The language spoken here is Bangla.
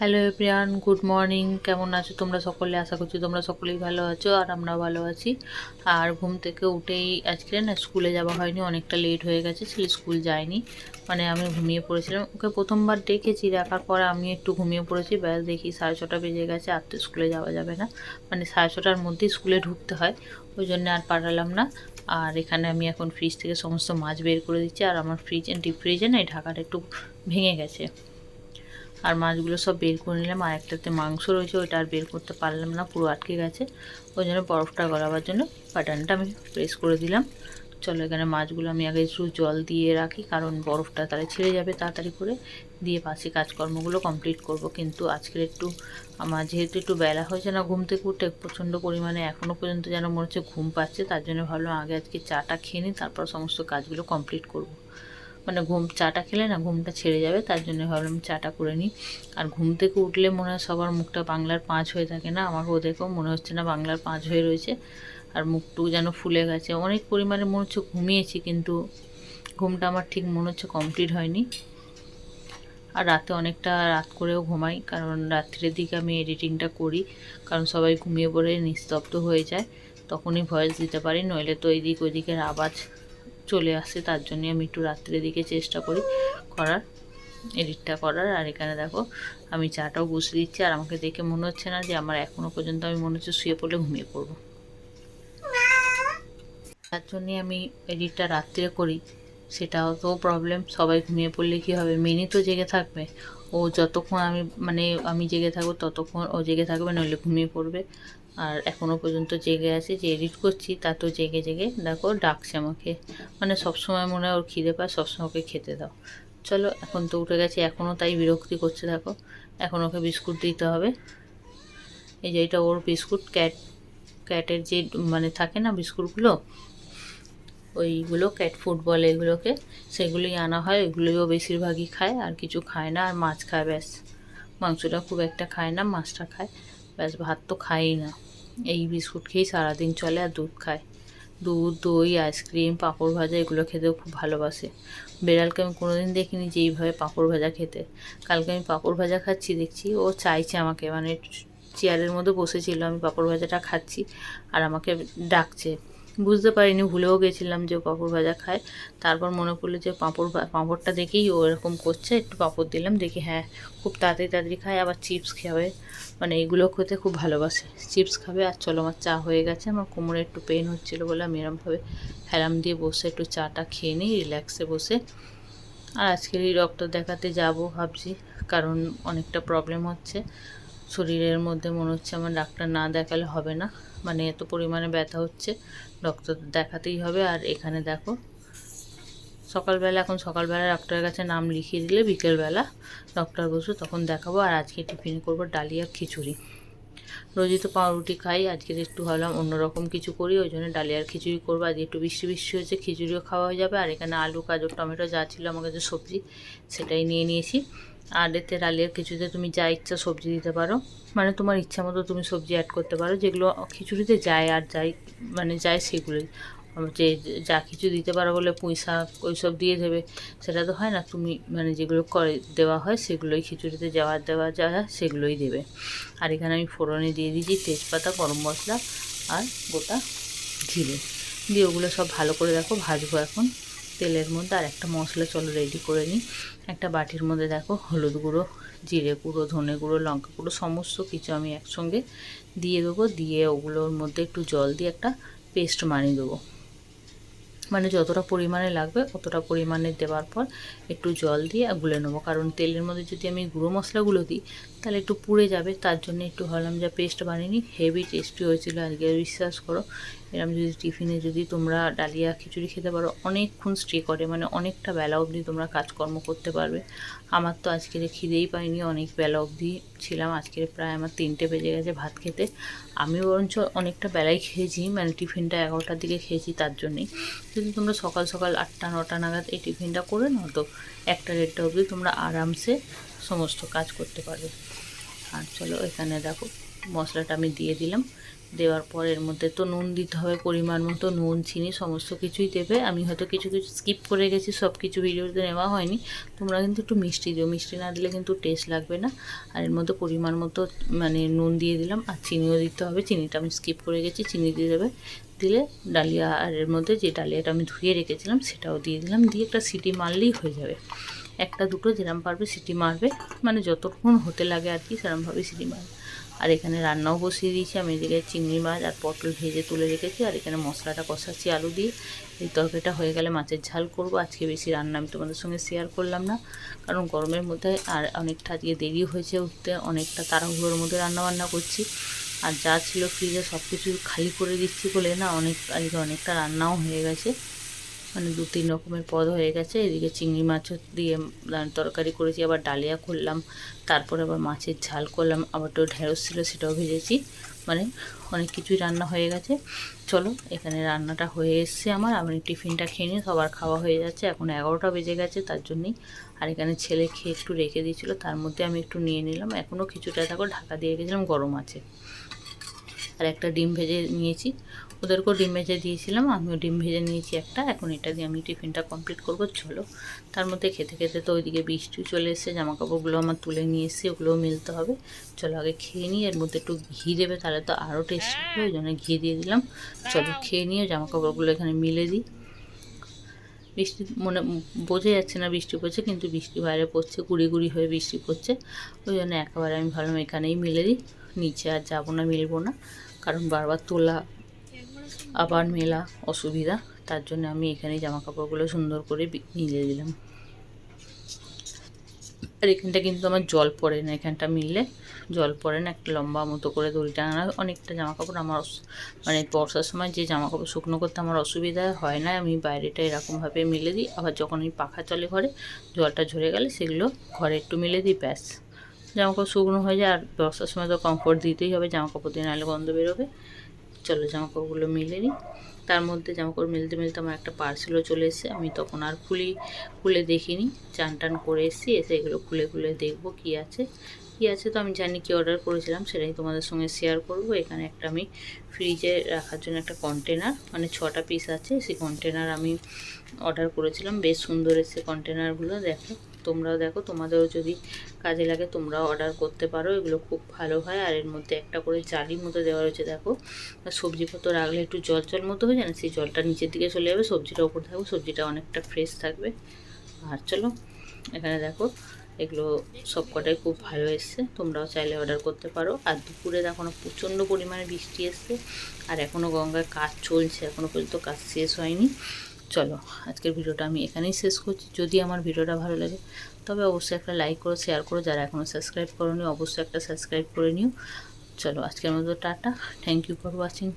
হ্যালো প্রিয়ান গুড মর্নিং কেমন আছো তোমরা সকলে? আশা করছি তোমরা সকলেই ভালো আছো আর আমরাও ভালো আছি। আর ঘুম থেকে উঠেই আজকে না স্কুলে যাওয়া হয়নি, অনেকটা লেট হয়ে গেছে, ছেলে স্কুল যায়নি। মানে আমি ঘুমিয়ে পড়েছিলাম। ওকে প্রথমবার ডেকেছি দেখার পরে আমি একটু ঘুমিয়ে পড়েছি। ব্যাস, দেখি সাড়ে ছটা বেজে গেছে, আর তো স্কুলে যাওয়া যাবে না। মানে সাড়ে ছটার মধ্যেই স্কুলে ঢুকতে হয়, ওই জন্য আর পাঠালাম না। আর এখানে আমি এখন ফ্রিজ থেকে সমস্ত মাছ বের করে দিচ্ছি, আর আমার ফ্রিজ ডিপ ফ্রিজে না এই ঢাকাটা একটু ভেঙে গেছে। আর মাছগুলো সব বের করে নিলাম, আর একটাতে মাংস রয়েছে, ওইটা আর বের করতে পারলাম না, পুরো আটকে গেছে। ওই জন্য বরফটা গলাবার জন্য বাটনটা আমি প্রেস করে দিলাম। চলো এখানে মাছগুলো আমি আগে একটু জল দিয়ে রাখি, কারণ বরফটা তাহলে ছেড়ে যাবে তাড়াতাড়ি করে। দিয়ে পাশে কাজকর্মগুলো কমপ্লিট করব, কিন্তু আজকের একটু আমার যেহেতু একটু বেলা হয়েছে না ঘুম থেকে উঠে, প্রচণ্ড পরিমাণে এখনও পর্যন্ত যেন মনে হচ্ছে ঘুম পাচ্ছে, তার জন্য ভাবলাম আগে আজকে চাটা খেয়ে নিই, তারপর সমস্ত কাজগুলো কমপ্লিট করব। মানে ঘুম, চাটা খেলে না ঘুমটা ছেড়ে যাবে, তার জন্য ভাবলাম চাটা করে নিই। আর ঘুম থেকে উঠলে মনে হয় সবার মুখটা বাংলার পাঁচ হয়ে থাকে না আমাকেও দেখো মনে হচ্ছে না বাংলার পাঁচ হয়ে রয়েছে। আর মুখটু যেন ফুলে গেছে। অনেক পরিমাণে মনে হচ্ছে ঘুমিয়েছি, কিন্তু ঘুমটা আমার ঠিক মনে হচ্ছে কমপ্লিট হয়নি। আর রাতে অনেকটা রাত করেও ঘুমাই, কারণ রাত্রের দিকে আমি এডিটিংটা করি, কারণ সবাই ঘুমিয়ে পড়ে নিস্তব্ধ হয়ে যায়, তখনই ভয়েস দিতে পারি, নইলে তো এদিক ওইদিকের আওয়াজ চলে আসে তার জন্য আমি একটু রাত্রের দিকে চেষ্টা করি করার, এডিটটা করার। আর এখানে দেখো, আমি চাটাও বসে দিচ্ছি, আর আমাকে দেখে মনে হচ্ছে না যে আমার এখনও পর্যন্ত আমি মনে হচ্ছে শুয়ে পড়লে ঘুমিয়ে পড়ব। তার জন্যে আমি এডিটটা রাত্রে করি, সেটাও তো প্রবলেম সবাই ঘুমিয়ে পড়লে কী হবে? মিনি তো জেগে থাকবে। ও যতক্ষণ আমি মানে আমি জেগে থাকব, ততক্ষণ ও জেগে থাকবে, নইলে ঘুমিয়ে পড়বে। আর এখনও পর্যন্ত জেগে আছে, যে এডিট করছি, তা তো জেগে জেগে দেখো ডাকছে আমাকে। মানে সবসময় মনে হয় ওর খিদে পায়, সবসময় ওকে খেতে দাও। চলো, এখন তো উঠে গেছে এখনও তাই বিরক্তি করছে, দেখো। এখন ওকে বিস্কুট দিতে হবে। এই যে এটা ওর বিস্কুট, ক্যাট, ক্যাটের যে মানে থাকে না বিস্কুটগুলো? ওইগুলো, ক্যাট ফুড বলে এগুলোকে, সেগুলোই আনা হয়। ওইগুলোও বেশিরভাগই খায়, আর কিছু খায় না, আর মাছ খায় ব্যাস। মাংসটা খুব একটা খায় না, মাছটা খায়। ব্যাস ভাত তো খাই না। এই বিস্কুট খেয়েই সারাদিন চলে আর দুধ খায়। দুধ, দই, আইসক্রিম, পাঁপড় ভাজা এগুলো খেতেও খুব ভালোবাসে। বেড়ালকে আমি কোনোদিন দেখিনি যে এইভাবে পাঁপড় ভাজা খেতে। কালকে আমি পাঁপড় ভাজা খাচ্ছি, দেখছি ও চাইছে আমাকে। মানে চেয়ারের মধ্যে বসেছিল, আমি পাঁপড় ভাজাটা খাচ্ছি আর আমাকে ডাকছে। বুঝতে পারিনি, ভুলেও গেছিলাম যে পাঁপড় ভাজা খায়। তারপর মনে পড়ল যে পাঁপড় পাঁপড়টা দেখেই ও এরকম করছে, একটু পাঁপড় দিলাম, দেখি হ্যাঁ খুব তাড়াতাড়ি তাড়াতাড়ি খায়, আবার চিপস খাবে। মানে এইগুলো খেতে খুব ভালোবাসে। চিপস খাবে আর চলো আমার চা হয়ে গেছে, আমার কোমরে একটু পেন হচ্ছিল বলে আমি এরমভাবে হেলাম দিয়ে বসে একটু চাটা খেয়ে নিই রিল্যাক্সে বসে। আর আজকের এই ডক্টর দেখাতে যাব ভাবছি, কারণ অনেকটা প্রবলেম হচ্ছে। শরীরের মধ্যে মনে হচ্ছে আমার ডাক্তার না দেখালে হবে না। মানে এত পরিমাণে ব্যথা হচ্ছে, ডক্টর দেখাতেই হবে। আর এখানে দেখো, সকালবেলা, এখন সকালবেলা ডক্টরের কাছে নাম লিখিয়ে দিলে, বিকেলবেলা ডক্টর বসু তখন দেখাবো। আর আজকে টিফিন করব ডালিয়া খিচুড়ি। রোজই তো পাউরুটি খাই, আজকে একটু ভাবলাম অন্যরকম কিছু করি, ওই জন্য ডালিয়ার খিচুড়ি করব। আজকে একটু বৃষ্টি বৃষ্টি হয়েছে, খিচুড়িও খাওয়া হয়ে যাবে। আর এখানে আলু গাজর টমেটো যা ছিল, আমার কাছে সবজি, সেটাই নিয়ে নিয়েছি। আর এতে ডালিয়ার খিচুড়িতে তুমি যা ইচ্ছা সবজি দিতে পারো। মানে তোমার ইচ্ছা মতো তুমি সবজি অ্যাড করতে পারো। যেগুলো খিচুড়িতে যায় আর যাই মানে যায় সেগুলোই। যে যা কিছু দিতে পারো বলে পুঁই শাক ওইসব দিয়ে দেবে, সেটা তো হয় না। তুমি মানে যেগুলো করে দেওয়া হয় সেগুলোই খিচুড়িতে যাওয়া দেওয়া যা সেগুলোই দেবে। আর এখানে আমি ফোড়নে দিয়ে দিয়েছি তেজপাতা, গরম মশলা আর গোটা জিরে। দিয়ে ওগুলো সব ভালো করে দেখো, ভাজবো এখন। তেলের মধ্যে আর একটা মশলা, চলো রেডি করে নিই। একটা বাটির মধ্যে দেখো হলুদ গুঁড়ো, জিরে গুঁড়ো, ধনে গুঁড়ো, লঙ্কা গুঁড়ো, সমস্ত কিছু আমি একসঙ্গে দিয়ে দেবো। দিয়ে ওগুলোর মধ্যে একটু জল দিয়ে একটা পেস্ট বানিয়ে দেবো। মানে যতটা পরিমাণে লাগবে অতটা পরিমাণে দেওয়ার পর একটু জল দিয়ে গুলে নেব। কারণ তেলের মধ্যে যদি আমি গুঁড়ো মশলাগুলো দিই, তাহলে একটু পুড়ে যাবে। তার জন্য একটু ভাবলাম যা পেস্ট বানিয়ে নিই। হেভি টেস্টি হয়েছিল, আজকে বিশ্বাস করো। এরকম যদি টিফিনে যদি তোমরা ডালিয়া খিচুড়ি খেতে পারো, অনেকক্ষণ স্টে করে মানে অনেকটা বেলা অবধি তোমরা কাজকর্ম করতে পারবে। আমার তো আজকের খিদেই পাইনি, অনেক বেলা অবধি ছিলাম, আজকের প্রায় আমার তিনটে বেজে গেছে ভাত খেতে। আমি বরঞ্চ অনেকটা বেলায় খেয়েছি মানে টিফিনটা এগারোটার দিকে খেয়েছি তার জন্যেই। যদি তোমরা সকাল সকাল আটটা, নটা নাগাদ এই টিফিনটা করে নাও, তো একটা দেড়টা অবধি তোমরা আরামসে সমস্ত কাজ করতে পারবে। আর চলো এখানে দেখো। মশলাটা আমি দিয়ে দিলাম। দেওয়ার পর এর মধ্যে তো নুন দিতে হবে, পরিমাণ মতো নুন, চিনি, সমস্ত কিছুই দেবে। আমি হয়তো কিছু কিছু স্কিপ করে গেছি, সব কিছু ভিডিওতে নেওয়া হয়নি। তোমরা কিন্তু একটু মিষ্টি দিও, মিষ্টি না দিলে কিন্তু টেস্ট লাগবে না। আর এর মধ্যে পরিমাণ মতো মানে নুন দিয়ে দিলাম, আর চিনিও দিতে হবে। চিনিটা আমি স্কিপ করে গেছি, চিনি দিয়ে দেবে। দিলে ডালিয়া আর এর মধ্যে যে ডালিয়াটা আমি ধুয়ে রেখেছিলাম, সেটাও দিয়ে দিলাম। দিয়ে একটা সিটি মারলেই হয়ে যাবে। একটা দুটো যেরম পারবে সিটি মারবে। মানে যতক্ষণ হতে লাগে আর কি সেরমভাবে সিটি মারবে। আর এখানে রান্নাও বসিয়ে দিয়েছি। আমি এদিকে চিংড়ি মাছ আর পটল ভেজে তুলে রেখেছি আর এখানে মশলাটা কষাচ্ছি আলু দিয়ে। এই তরকারিটা হয়ে গেলে মাছের ঝাল করব। আজকে বেশি রান্না আমি তোমাদের সঙ্গে শেয়ার করলাম না। কারণ গরমের মধ্যে আর অনেকটা আজকে দেরি হয়েছে উঠতে। অনেকটা তাড়াহুড়োর মধ্যে রান্না বান্না করছি। আর যা ছিল ফ্রিজে সব কিছু খালি করে দিচ্ছি বলে না অনেক, আজকে অনেকটা রান্নাও হয়ে গেছে। মানে দু তিন রকমের পদ হয়ে গেছে। এদিকে চিংড়ি মাছও দিয়ে তরকারি করেছি। আবার ডালিয়া করলাম। তারপরে আবার মাছের ঝাল করলাম, আবার তো ঢেঁড়স ছিল সেটাও ভেজেছি। মানে অনেক কিছুই রান্না হয়ে গেছে। চলো, এখানে রান্নাটা হয়ে এসছে আমার। আমি টিফিনটা খেয়ে নিয়ে সবার খাওয়া হয়ে যাচ্ছে। এখন এগারোটা বেজে গেছে, তার জন্যই। আর এখানে ছেলে খেয়ে একটু রেখে দিয়েছিলো, তার মধ্যে আমি একটু নিয়ে নিলাম। এখনও কিছুটা, দেখো, ঢাকা দিয়ে গেছিলাম গরম আছে। আর একটা ডিম ভেজে নিয়েছি। ওদেরকেও ডিম ভেজে দিয়েছিলাম, আমিও ডিম ভেজে নিয়েছি একটা। এখন এটা দিয়ে আমি টিফিনটা কমপ্লিট করব, চলো। তার মধ্যে খেতে খেতে তো ওইদিকে বৃষ্টি চলে এসছে জামা কাপড়গুলো আমার তুলে নিয়ে এসেছি, ওগুলোও মিলতে হবে। চলো আগে খেয়ে নিই, এর মধ্যে একটু ঘি দেবে, তাহলে তো আরও টেস্ট হবে, ওই জন্য ঘি দিয়ে দিলাম। চলো খেয়ে নিয়ে জামা কাপড়গুলো এখানে মিলে দিই। বৃষ্টি মনে বোঝা যাচ্ছে না বৃষ্টি পড়ছে, কিন্তু বৃষ্টি বাইরে পড়ছে, গুড়ি গুড়ি হয়ে বৃষ্টি পড়ছে, ওই জন্য একেবারে আমি ভাবলাম এখানেই মিলে দিই। নিচে আর যাব না, মিলবো না। কারণ বারবার তোলা, আবার মেলা অসুবিধা। তার জন্য আমি এখানে জামা কাপড়গুলো সুন্দর করে মিলিয়ে দিলাম। আর এখানটা কিন্তু আমার জল পড়ে না, এখানটা মিললে জল পড়ে না, একটা লম্বা মতো করে দড়ি টাঙানো। অনেকটা জামা কাপড় আমার মানে বর্ষার সময় যে জামা কাপড় শুকনো করতে আমার অসুবিধা হয় না, আমি বাইরেটা এরকমভাবে মিলে দিই। আবার যখন আমি পাখা চলে ঘরে, জলটা ঝরে গেলে সেগুলো ঘরে একটু মিলে দিই, ব্যাস। জামা কাপড় শুকনো হয়ে যায়, আর বর্ষার সময় তো কমফোর্ট দিতেই হবে জামা কাপড় দিয়ে নাহলে গন্ধ বেরোবে। চলো জামা কাপড়গুলো মিলে নিই। তার মধ্যে জামা কাপড় মিলতে মিলতে আমার একটা পার্সেলও চলে এসেছে, আমি তখন আর খুলি, খুলে দেখিনি। চান টান করে এসেছি, এসে এগুলো খুলে খুলে দেখব কি আছে। কি আছে তো আমি জানি কি অর্ডার করেছিলাম, সেটাই তোমাদের সঙ্গে শেয়ার করব। এখানে একটা আমি ফ্রিজে রাখার জন্য একটা কন্টেনার মানে ছটা পিস আছে, সেই কন্টেনার আমি অর্ডার করেছিলাম। বেশ সুন্দর এসে কন্টেনারগুলো দেখো। তোমরাও দেখো, তোমাদেরও যদি কাজে লাগে তোমরাও অর্ডার করতে পারো। এগুলো খুব ভালো হয়। আর এর মধ্যে একটা করে জালির মতো দেওয়া রয়েছে, দেখো। সবজিপত্র রাখলে একটু জল জল মতো হয়ে যায় না? সেই জলটা নিচের দিকে চলে যাবে, সবজিটা ওপর থাকবে, সবজিটা অনেকটা ফ্রেশ থাকবে। আর চলো, এখানে দেখো, এগুলো সব কটাই খুব ভালো এসছে। তোমরাও চাইলে অর্ডার করতে পারো। আর দুপুরে দেখো প্রচণ্ড পরিমাণে বৃষ্টি এসছে। আর এখনও গঙ্গায় কাজ চলছে। এখনও পর্যন্ত কাজ শেষ হয়নি। চলো, আজকের ভিডিওটা আমি এখানেই শেষ করছি। যদি আমার ভিডিওটা ভালো লাগে, তবে অবশ্যই একটা লাইক করো শেয়ার করো। যারা এখনও সাবস্ক্রাইব করো অবশ্যই একটা সাবস্ক্রাইব করে নিও। চলো, আজকের মতো tata. Thank you for watching